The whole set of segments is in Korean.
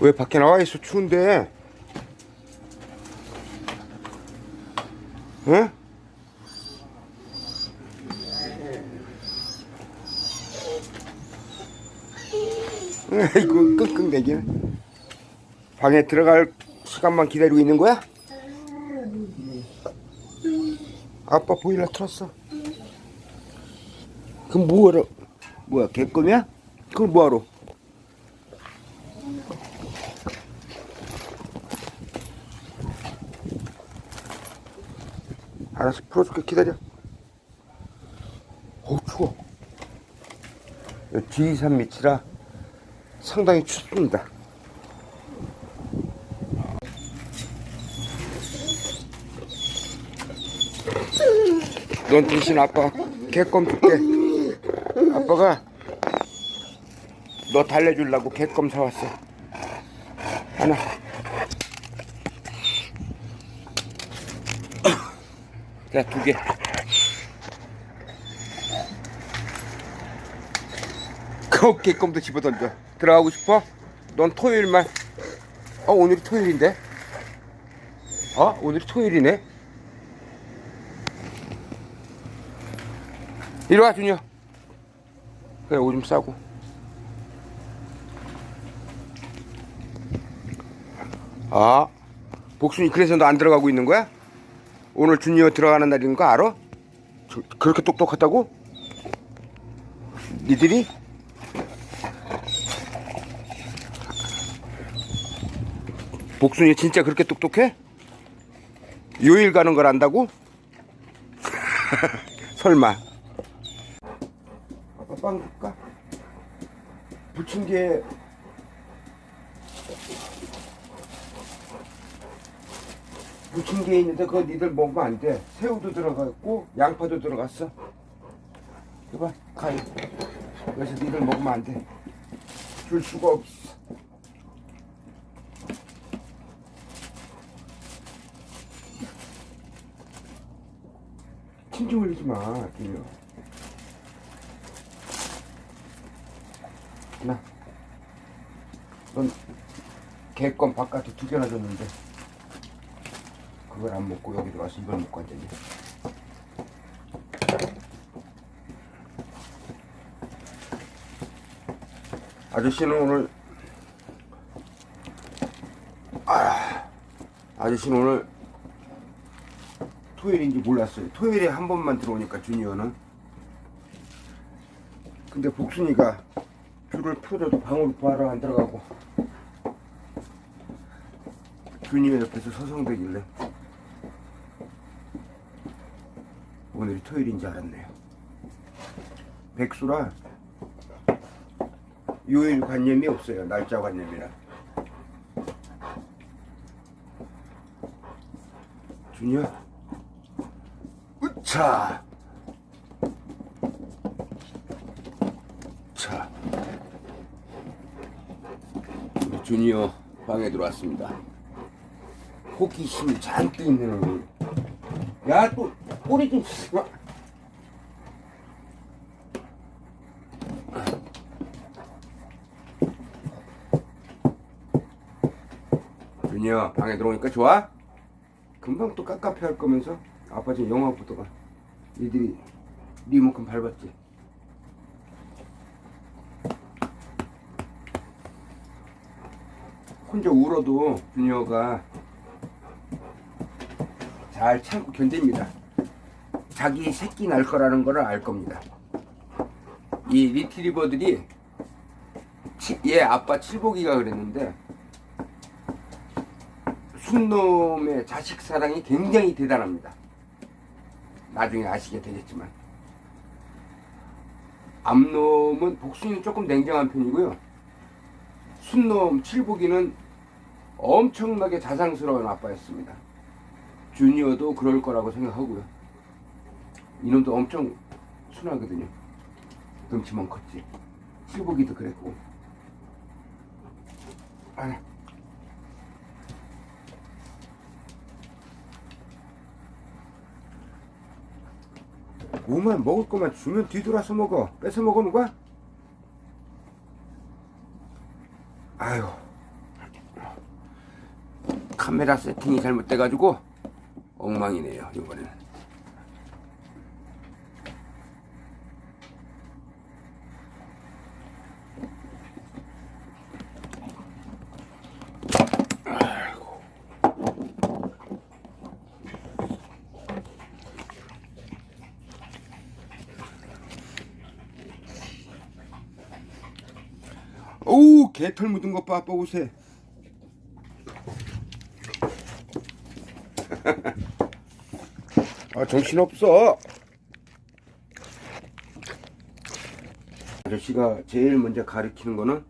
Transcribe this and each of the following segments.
왜 밖에 나와 있어 추운데? 응? 이거 끙끙대기네. 방에 들어갈 시간만 기다리고 있는 거야? 아빠 보일러 틀었어. 그럼 뭐하러? 뭐야 개껌이야? 그걸 뭐하러? 알았어 풀어줄게. 기다려. 어우 추워. 여기 지리산 밑이라 상당히 춥습니다. 넌 대신 아빠가 개껌 줄게. 아빠가 너 달래주려고 개껌 사왔어. 하나 자, 두 개. 그 개껌도 집어 던져. 들어가고 싶어? 넌 토요일만. 어, 오늘이 토요일인데? 어? 오늘이 토요일이네? 이리 와, 준이야. 그래, 오줌 싸고. 아, 복순이 그래서 너 안 들어가고 있는 거야? 오늘 주니어 들어가는 날인 거 알아? 저- 그렇게 똑똑하다고? 니들이? 복순이 진짜 그렇게 똑똑해? 요일 가는 걸 안다고? 설마 빵 줄까? 게 무친 게 있는데 그거 니들 먹으면 안 돼. 새우도 들어갔고 양파도 들어갔어. 이봐 가위. 그래서 니들 먹으면 안 돼. 줄 수가 없어. 침좀 흘리지 마, 김요. 나. 넌 개껌 바깥에 두 개나 줬는데. 그걸 안 먹고 여기 들어와서 이걸 먹고 앉았니? 아저씨는 오늘 아, 아저씨는 오늘 토요일인지 몰랐어요. 토요일에 한 번만 들어오니까 주니어는 근데 복순이가 줄을 풀어줘도 방으로 바로 안 들어가고 주니어 옆에서 서성대길래 오늘이 토요일인 줄 알았네요. 백수라 요일 관념이 없어요. 날짜 관념이라. 준이야. 으차. 자. 주니어 방에 들어왔습니다. 호기심이 잔뜩 있는 얼굴. 야, 또, 꼬리 좀, 와. 준이야, 방에 들어오니까 좋아? 금방 또 깝깝해 할 거면서 아빠 지금 영화 보다가 니들이 리모컨 밟았지? 혼자 울어도 준이어가 잘 참고 견딥니다. 자기 새끼 날 거라는 거를 알 겁니다. 이 리트리버들이 치- 얘 아빠 칠복이가 그랬는데 순놈의 자식 사랑이 굉장히 대단합니다. 나중에 아시게 되겠지만 암놈은 복순이는 조금 냉정한 편이고요. 순놈 칠복이는 엄청나게 자상스러운 아빠였습니다. 주니어도 그럴 거라고 생각하고요. 이놈도 엄청 순하거든요. 덩치만 컸지. 칠복이도 그랬고. 아, 뭐만 먹을 거만 주면 뒤돌아서 먹어. 뺏어 먹는 거야? 아유. 카메라 세팅이 잘못돼가지고 엉망이네요 이번에는 개털 묻은 것봐 아빠 옷에 아 정신없어 아저씨가 제일 먼저 가리키는 거는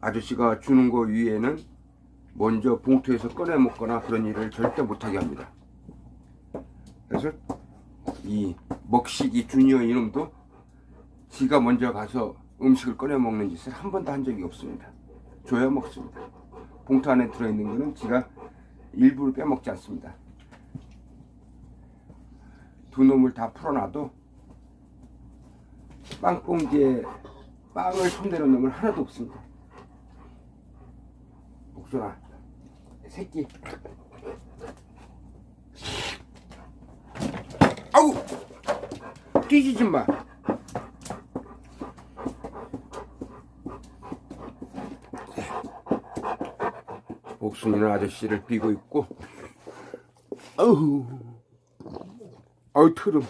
아저씨가 주는 거 위에는 먼저 봉투에서 꺼내 먹거나 그런 일을 절대 못하게 합니다 그래서 이 먹식이 주니어 이놈도 지가 먼저 가서 음식을 꺼내 먹는 짓을 한 번도 한 적이 없습니다. 줘야 먹습니다. 봉투 안에 들어있는 거는 지가 일부를 빼먹지 않습니다. 두 놈을 다 풀어놔도 빵봉지에 빵을 손대는 놈은 하나도 없습니다. 복순아, 새끼. 아우! 뛰지 좀 마. 옥순이는 아저씨를 비고 있고 아우 아우 트름.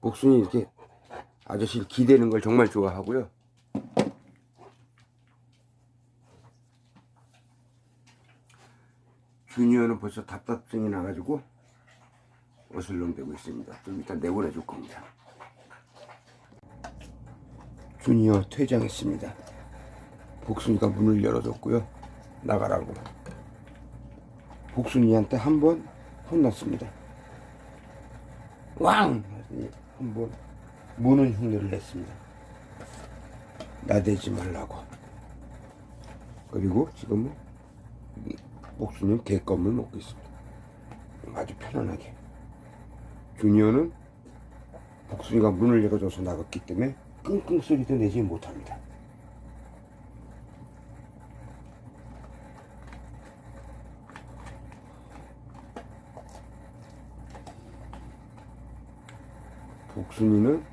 옥순이 이렇게 아저씨를 기대는 걸 정말 좋아하고요. 주니어는 벌써 답답증이 나가지고 어슬렁대고 있습니다. 좀 이따 내보내줄 겁니다. 주니어 퇴장했습니다 복순이가 문을 열어줬고요. 나가라고. 복순이한테 한 번 혼났습니다. 왕! 한 번 무는 흉내를 냈습니다. 나대지 말라고. 그리고 지금은 복순이는 개껌을 먹고 있습니다. 아주 편안하게. 주니어는 복순이가 문을 열어줘서 나갔기 때문에 끙끙 소리도 내지 못합니다. 복순이는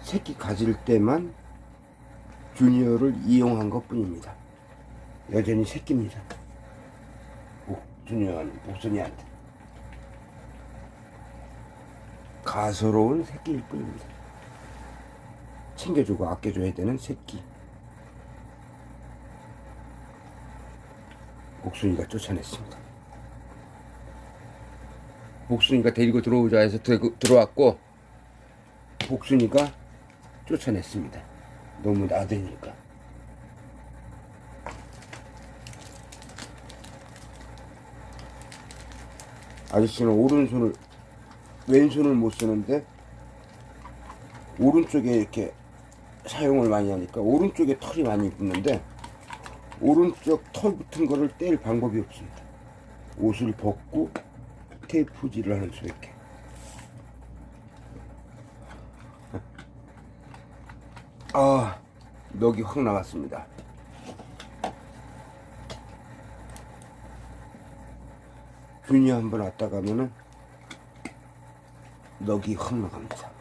새끼 가질 때만 주니어를 이용한 것 뿐입니다. 여전히 새끼입니다. 복, 주니어는 복순이한테. 가소로운 새끼일 뿐입니다. 챙겨주고 아껴줘야 되는 새끼. 복순이가 쫓아냈습니다. 복순이가 데리고 들어오자 해서 들- 들어왔고 복순이가 쫓아냈습니다. 너무 나대니까. 아저씨는 오른손을 왼손을 못 쓰는데 오른쪽에 이렇게 사용을 많이 하니까 오른쪽에 털이 많이 붙는데 오른쪽 털 붙은 거를 뗄 방법이 없습니다. 옷을 벗고 테이프질을 하는 수밖에. 아, 넋이 확 나갔습니다. 균이 한번 왔다 가면은 넋이 확 나갑니다.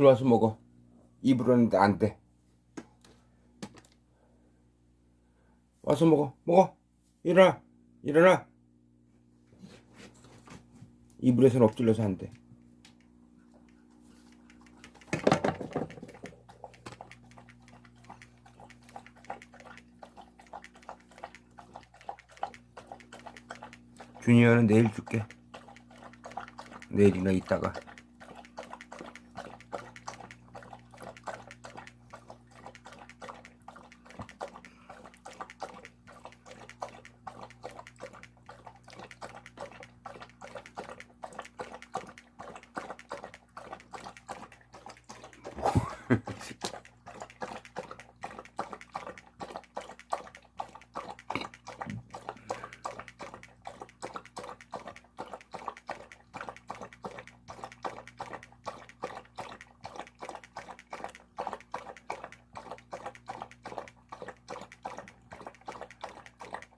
일로 와서 먹어. 입으로는 안 돼. 와서 먹어. 먹어. 일어나. 일어나. 이불에서는 엎질러서 안 돼. 준이와는 내일 줄게. 내일이나 이따가.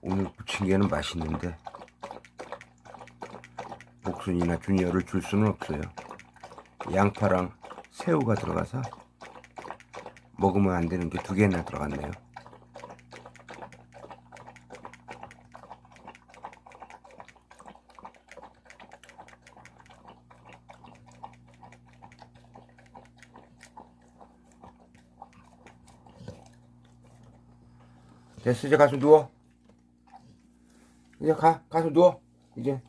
오늘 부침개는 맛있는데 복순이나 주니어를 줄 수는 없어요. 양파랑 새우가 들어가서 먹으면 안 되는 게 두 개나 들어갔네요. 됐어 이제 가서 누워. 이제 가 가서 누워. 이제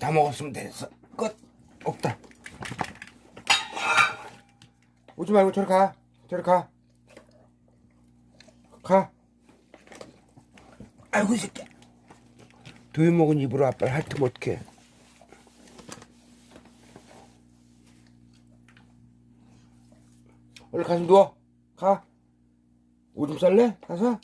다 먹었으면 됐어. 끝. 없다. 오지 말고 저리 가. 저리 가가. 아이고 이 새끼. 두유 먹은 입으로 아빠를 핥으면 어떡해. 얼른 가서 누워. 가. 오줌 쌀래? 가서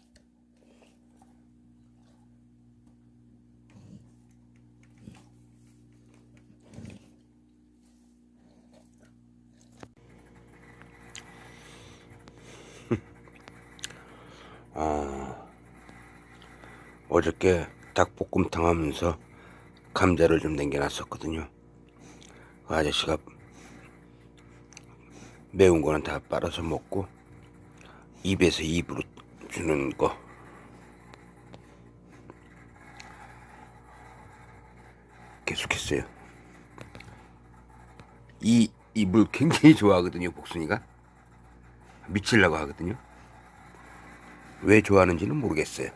어저께 닭볶음탕 하면서 감자를 좀 남겨놨었거든요. 그 아저씨가 매운 거는 다 빨아서 먹고 입에서 입으로 주는 거 계속했어요. 이 입을 굉장히 좋아하거든요, 복순이가. 미치려고 하거든요. 왜 좋아하는지는 모르겠어요.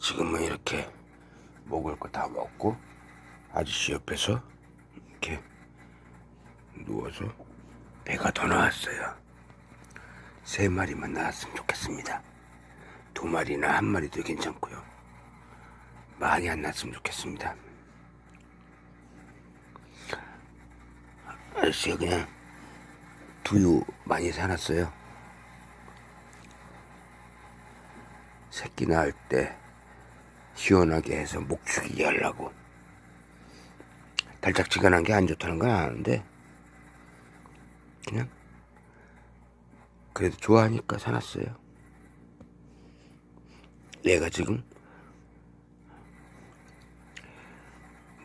지금은 이렇게 먹을 거 다 먹고 아저씨 옆에서 이렇게 누워서 배가 더 나왔어요. 세 마리만 나왔으면 좋겠습니다. 두 마리나 한 마리도 괜찮고요. 많이 안 났으면 좋겠습니다. 아저씨가 그냥 두유 많이 사놨어요. 새끼 낳을 때 시원하게 해서 목 죽이게 하려고 달짝지근한 게 안 좋다는 건 아는데 그냥 그래도 좋아하니까 사놨어요 내가 지금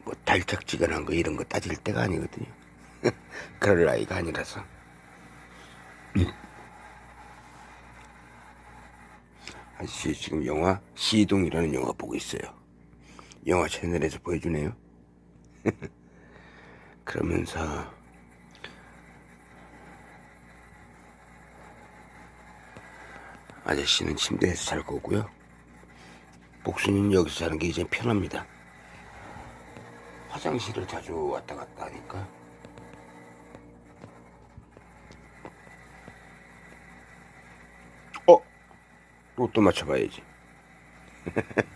뭐 달짝지근한 거 이런 거 따질 때가 아니거든요 그럴 나이가 아니라서 아저씨 지금 영화 시동이라는 영화 보고 있어요. 영화 채널에서 보여주네요. 그러면서 아저씨는 침대에서 잘 거고요. 복순이는 여기서 자는 게 이제 편합니다. 화장실을 자주 왔다 갔다 하니까 어? 로또 맞춰봐야지.